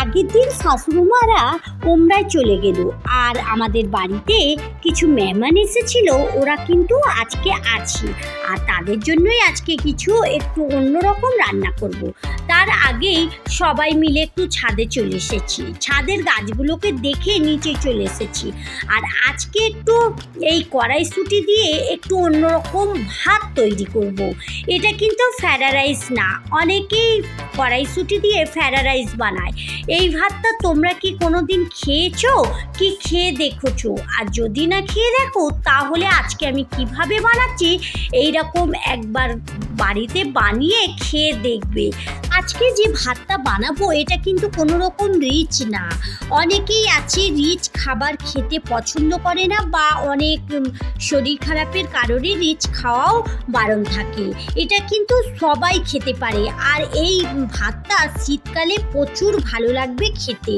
আগের দিন শাশুড়িমারা ওমরায় চলে গেল। আর আমাদের বাড়িতে কিছু মেহমান এসেছিল, ওরা কিন্তু আজকে আছে। আর তাদের জন্যই আজকে কিছু একটু অন্যরকম রান্না করব। তার আগেই সবাই মিলে একটু ছাদে চলে এসেছি। ছাদের গাছগুলোকে দেখে নিচে চলে এসেছি। আর আজকে একটু এই কড়াইশুটি দিয়ে একটু অন্যরকম ভাত তৈরি করব। এটা কিন্তু ফ্যারা রাইস না, অনেকেই কড়াইশুটি দিয়ে ফ্যারা রাইস বানায়। এই ভাতটা তোমরা কি কোনো দিন খেয়েছো? কি খেয়ে দেখেছ? আর যদি না খেয়ে দেখো, তাহলে আজকে আমি কীভাবে বানাচ্ছি? এইরকম একবার বাড়িতে বানিয়ে খেয়ে দেখবে। আজকে যে ভাতটা বানাবো, এটা কিন্তু কোনো রকম রিচ না। অনেকেই আছে রিচ খাবার খেতে পছন্দ করে না বা অনেক শরীর খারাপের কারণে রিচ খাওয়াও বারণ থাকে। এটা কিন্তু সবাই খেতে পারে। আর এই ভাতটা শীতকালে প্রচুর ভালো লাগবে খেতে।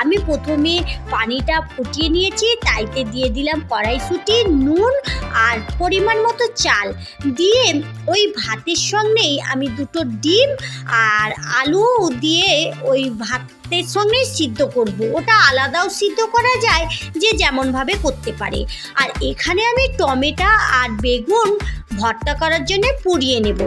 আমি প্রথমে পানিটা ফুটিয়ে নিয়েছি, তাইতে দিয়ে দিলাম কড়াইশুঁটি, নুন আর পরিমাণ মতো চাল। দিয়ে ওই ভাতের সঙ্গেই আমি দুটো ডিম আর আলু দিয়ে ওই ভাতের সঙ্গে সিদ্ধ করব। ওটা আলাদাও সিদ্ধ করা যায় যে যেমনভাবে করতে পারে। আর এখানে আমি টমেটো আর বেগুন ভর্তা করার জন্য পুড়িয়ে নেব।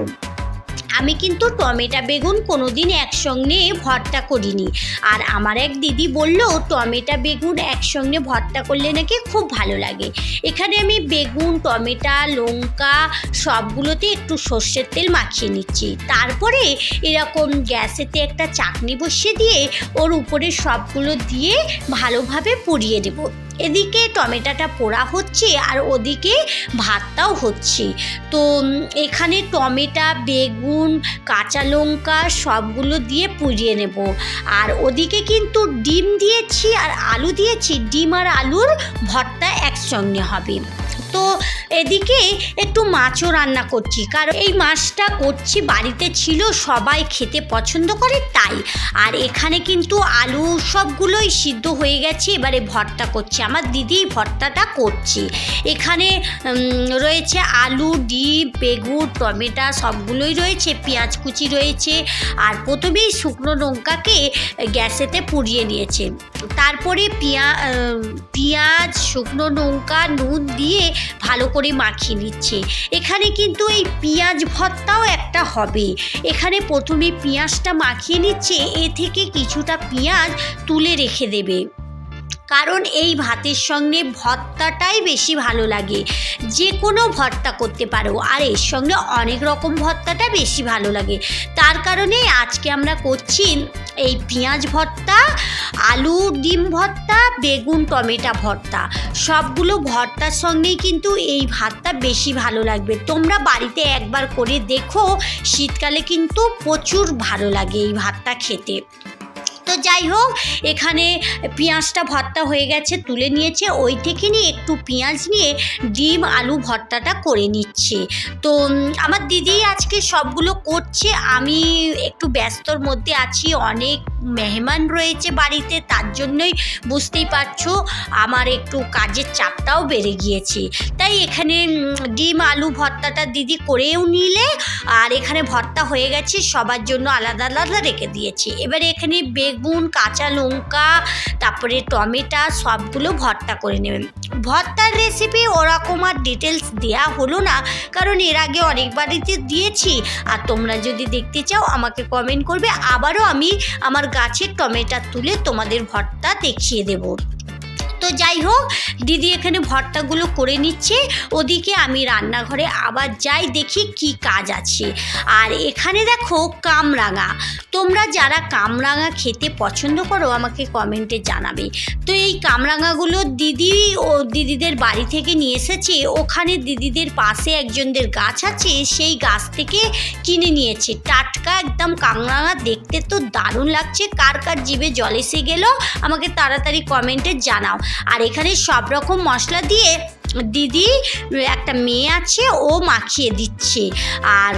আমি কিন্তু টমেটো বেগুন কোনো দিন একসঙ্গে ভর্তা করিনি। আর আমার এক দিদি বলল, টমেটো বেগুন একসঙ্গে ভর্তা করলে নাকি খুব ভালো লাগে। এখানে আমি বেগুন, টমেটো, লঙ্কা সবগুলোতে একটু সর্ষের তেল মাখিয়ে নিচ্ছি। তারপরে এরকম গ্যাসেতে একটা চাটনি বসিয়ে দিয়ে ওর উপরে সবগুলো দিয়ে ভালোভাবে পুড়িয়ে দেবো। এদিকে টমেটোটা পোড়া হচ্ছে আর ওদিকে ভাতটাও হচ্ছে। তো এখানে টমেটা, বেগুন, কাঁচা লঙ্কা সবগুলো দিয়ে পুড়িয়ে নেব। আর ওদিকে কিন্তু ডিম দিয়েছি আর আলু দিয়েছি। ডিম আর আলুর ভর্তা একসঙ্গে হবে। তো এদিকে একটু মাছও রান্না করছি। কারণ এই মাছটা করছি, বাড়িতে ছিল, সবাই খেতে পছন্দ করে তাই। আর এখানে কিন্তু আলু সবগুলোই সিদ্ধ হয়ে গেছে, এবারে ভর্তা করছি। আমার দিদি ভর্তাটা করছে। এখানে রয়েছে আলু, ডিম, বেগুন, টমেটো সবগুলোই রয়েছে, পেঁয়াজ কুচি রয়েছে। আর প্রথমেই শুকনো লঙ্কাকে গ্যাসেতে পুড়িয়ে নিয়েছে। তারপরে পেঁয়া পেঁয়াজ, শুকনো লঙ্কা, নুন দিয়ে ভালো করে মাখিয়ে নিচ্ছে। এখানে কিন্তু এই পেঁয়াজ ভর্তাও একটা হবে। এখানে প্রথমে পেঁয়াজটা মাখিয়ে নিচ্ছে, এ থেকে কিছুটা পেঁয়াজ তুলে রেখে দেবে। কারণ এই ভাতের সঙ্গে ভর্তাটাই বেশি ভালো লাগে। যে কোনো ভর্তা করতে পারো, আর এর সঙ্গে অনেক রকম ভর্তাটা বেশি ভালো লাগে। তার কারণে আজকে আমরা করছি এই পেঁয়াজ ভর্তা, আলু ডিম ভর্তা, বেগুন টমেটো ভর্তা। সবগুলো ভর্তার সঙ্গেই কিন্তু এই ভাতটা বেশি ভালো লাগবে। তোমরা বাড়িতে একবার করে দেখো, শীতকালে কিন্তু প্রচুর ভালো লাগে এই ভাতটা খেতে। তো যাই হোক, এখানে পেঁয়াজটা ভর্তা হয়ে গেছে, তুলে নিয়েছে। ওই থেকে নিয়ে একটু পেঁয়াজ নিয়ে ডিম, আলু ভর্তাটা করে নিচ্ছে। তো আমার দিদি আজকে সবগুলো করছে। আমি একটু ব্যস্তর মধ্যে আছি, অনেক মেহমান রয়েছে বাড়িতে, তার জন্যই বুঝতেই পারছ আমার একটু কাজের চাপটাও বেড়ে গিয়েছে। তাই এখানে ডিম, আলু, ভর্তাটা দিদি করেও নিলে আর এখানে ভর্তা হয়ে গেছে, সবার জন্য আলাদা আলাদা রেখে দিয়েছি। এবারে এখানে বেগুন, কাঁচা লঙ্কা, তারপরে টমেটা, সবগুলো ভর্তা করে নেবেন। ভর্তার রেসিপি ওরকম আর ডিটেলস দেওয়া হলো না, কারণ এর আগে অনেক বাড়িতে দিয়েছি। আর তোমরা যদি দেখতে চাও, আমাকে কমেন্ট করবে। আবারও আমি আমার গাছের টমেটো তুলে তোমাদের ভর্তা দেখিয়ে দেবো। তো যাই হোক, দিদি এখানে ভর্তাগুলো করে নিচ্ছে। ওদিকে আমি রান্নাঘরে আবার যাই, দেখি কি কাজ আছে। আর এখানে দেখো কামরাঙা। তোমরা যারা কামরাঙা খেতে পছন্দ করো, আমাকে কমেন্টে জানাবে। তো এই কামরাঙাগুলো দিদি ও দিদিদের বাড়ি থেকে নিয়ে এসেছে। ওখানে দিদিদের পাশে একজনদের গাছ আছে, সেই গাছ থেকে কিনে নিয়েছে। টাটকা একদম কামরাঙা, দেখতে তো দারুণ লাগছে। কার কার জিভে জল এসে গেল, আমাকে তাড়াতাড়ি কমেন্টে জানাও। আর এখানে সব রকম মশলা দিয়ে দিদি, একটা মেয়ে আছে, ও মাখিয়ে দিচ্ছে। আর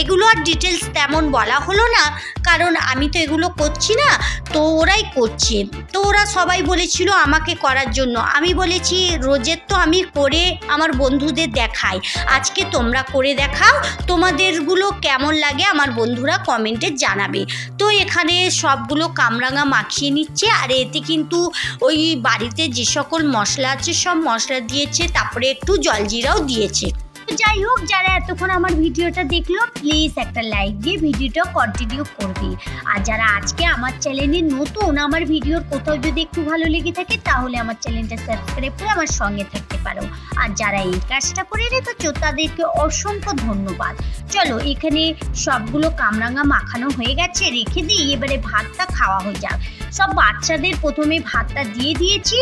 এগুলো আর ডিটেলস তেমন বলা হলো না, কারণ আমি তো এগুলো করছি না, তো ওরাই করছে। তো ওরা সবাই বলেছিল আমাকে করার জন্য। আমি বলেছি, রোজের তো আমি করে আমার বন্ধুদের দেখাই। আজকে তোমরা করে দেখাও, তোমাদেরগুলো কেমন লাগে আমার বন্ধুরা কমেন্টে জানাবে। তো এখানে সবগুলো কামরাঙা মাখিয়ে নিচ্ছে, আর এতে কিন্তু ওই বাড়িতে যে সকল মশলা আছে, সব মশলা দিয়েছে তারপরে একটু জলজিরাও দিয়েছে। যাই হোক, যারা এতক্ষণ আমার ভিডিওটা দেখল প্লিজ একটা লাইক দিয়ে ভিডিওটা কন্টিনিউ করবে। আর যারা আজকে আমার চ্যানেলে নতুন, আমার ভিডিওর কোথাও যদি একটু ভালো লেগে থাকে, তাহলে আমার চ্যানেলটা সাবস্ক্রাইব করে আমার সঙ্গে থাকতে পারো। আর যারা এই কাজটা করে রেখেছো, তাদেরকে অসংখ্য ধন্যবাদ। চলো, এখানে সবগুলো কামরাঙা মাখানো হয়ে গেছে, রেখে দিই, এবারে ভাতটা খাওয়া হয়ে যাক। সব বাচ্চাদের প্রথমে ভাতটা দিয়ে দিয়েছি।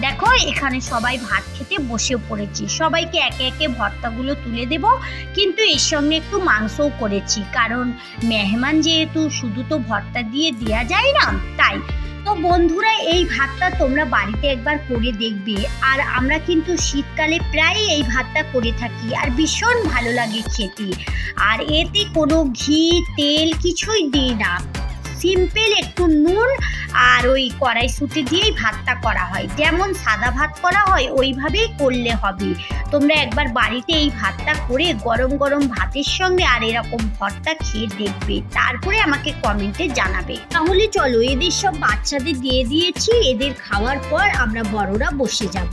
দেখো, এখানে সবাই ভাত খেতে বসে পড়েছি। সবাইকে একে একে ভর্তাগুলো তুলে দেব। কিন্তু এর সঙ্গে একটু মাংসও করেছি। কারণ মেহমান যেহেতু শুধু তো ভর্তা দিয়ে দেওয়া যায় না, তাই। তো বন্ধুরা, এই ভাতটা তোমরা বাড়িতে একবার করে দেখবে। আর আমরা কিন্তু শীতকালে প্রায় এই ভাতটা করে থাকি। আর ভীষণ ভালো লাগে খেতে। আর এতে কোনো ঘি, তেল কিছুই দিই না। সিম্পল একটু নুন আর ওই কড়াইশুঁটি দিয়েই ভাতটা করা হয়। যেমন সাদা ভাত করা হয়, ওইভাবেই করলে হবে। তোমরা একবার বাড়িতে এই ভাতটা করে গরম গরম ভাতের সঙ্গে আর এরকম ভর্তা খেয়ে দেখবে। তারপরে আমাকে কমেন্টে জানাবে। তাহলে চলো, এদের সব বাচ্চাদের দিয়ে দিয়েছি। এদের খাওয়ার পর আমরা বড়রা বসে যাব।